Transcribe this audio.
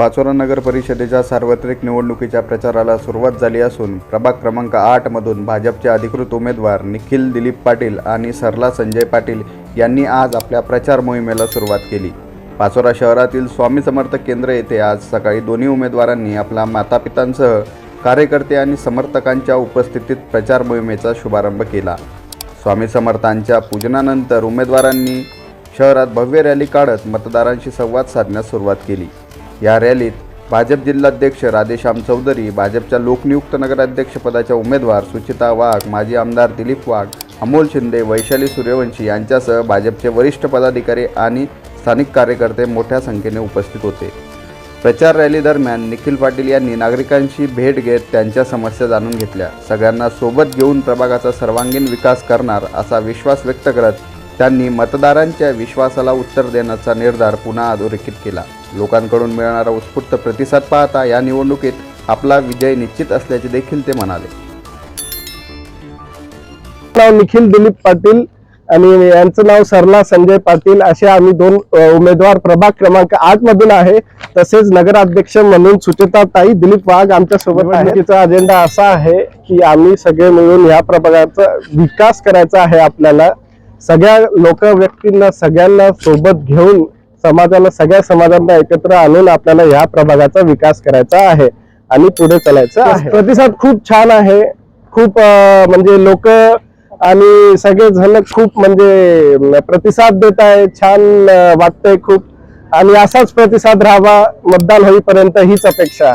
पाचोरा नगर परिषदेच्या सार्वत्रिक निवडणुकीच्या प्रचाराला सुरुवात झाली असून प्रभाग क्रमांक आठमधून भाजपचे अधिकृत उमेदवार निखिल दिलीप पाटील आणि सरला संजय पाटील यांनी आज आपल्या प्रचार मोहिमेला सुरुवात केली. पाचोरा शहरातील स्वामी समर्थ केंद्र येथे आज सकाळी दोन्ही उमेदवारांनी आपल्या मातापितांसह कार्यकर्ते आणि समर्थकांच्या उपस्थितीत प्रचार मोहिमेचा शुभारंभ केला. स्वामी समर्थांच्या पूजनानंतर उमेदवारांनी शहरात भव्य रॅली काढत मतदारांशी संवाद साधण्यास सुरुवात केली. या रॅलीत भाजप जिल्हाध्यक्ष राधेश्याम चौधरी भाजपच्या लोकनियुक्त नगराध्यक्षपदाच्या उमेदवार सुचिता वाघ माजी आमदार दिलीप वाघ अमोल शिंदे वैशाली सूर्यवंशी यांच्यासह भाजपचे वरिष्ठ पदाधिकारी आणि स्थानिक कार्यकर्ते मोठ्या संख्येने उपस्थित होते. प्रचार रॅली दरम्यान निखिल पाटील यांनी नागरिकांशी भेट घेत त्यांच्या समस्या जाणून घेतल्या. सगळ्यांना सोबत घेऊन प्रभागाचा सर्वांगीण विकास करणार असा विश्वास व्यक्त करत त्यांनी मतदारांच्या विश्वासाला उत्तर देण्याचा निर्धार पुन्हा अधोरेखित केला. लोकांकडून मिळणारा उत्स्फूर्त प्रतिसाद पाहता या निवडणुकीत आपला विजय निश्चित असल्याचे देखील ते म्हणाले. नाव निखिल दिलीप पाटील आणि यांचं नाव सरला संजय पाटील असे आम्ही दोन उमेदवार प्रभाग क्रमांक आठ मधून आहे. तसेच नगराध्यक्ष म्हणून सुचेता ताई दिलीप वाघ आमच्यासोबत आहे तिचा अजेंडा असा आहे की आम्ही सगळे मिळून या प्रभागाचा विकास करायचा आहे आपल्याला. सगळ्या लोक व्यक्तींना सगळ्यांना सोबत घेऊन समाजाला सगळ्या समाजांना एकत्र आणून आपल्याला या प्रभागाचा विकास करायचा आहे आणि पुढे चालायचं आहे. प्रतिसाद खूप छान आहे. खूप म्हणजे लोक आणि सगळे जण खूप म्हणजे प्रतिसाद देत आहे. छान वाटतंय खूप. आणि असाच प्रतिसाद राहावा. मतदान होईपर्यंत हीच अपेक्षा